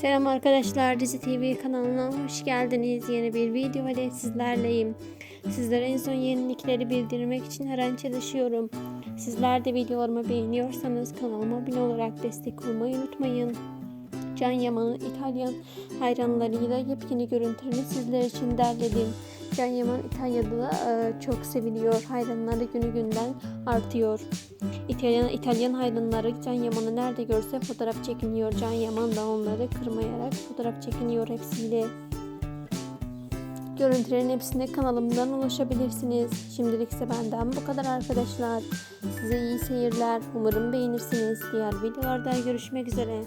Selam arkadaşlar Dizi TV kanalına hoş geldiniz. Yeni bir video ile sizlerleyim. Sizlere en son yenilikleri bildirmek için her an çalışıyorum. Sizler de videolarımı beğeniyorsanız kanalıma abone olarak destek olmayı unutmayın. Can Yaman'ın İtalyan hayranlarıyla yepyeni görüntülerini sizler için derledim. Can Yaman İtalya'da da e, çok seviliyor. Hayranları günü günden artıyor. İtalyan İtalyan hayranları Can Yaman'ı nerede görse fotoğraf çekiniyor. Can Yaman da onları kırmayarak fotoğraf çekiniyor hepsiyle. Görüntülerin hepsine kanalımdan ulaşabilirsiniz. Şimdilik ise benden bu kadar arkadaşlar. Size iyi seyirler. Umarım beğenirsiniz. Diğer videolarda görüşmek üzere.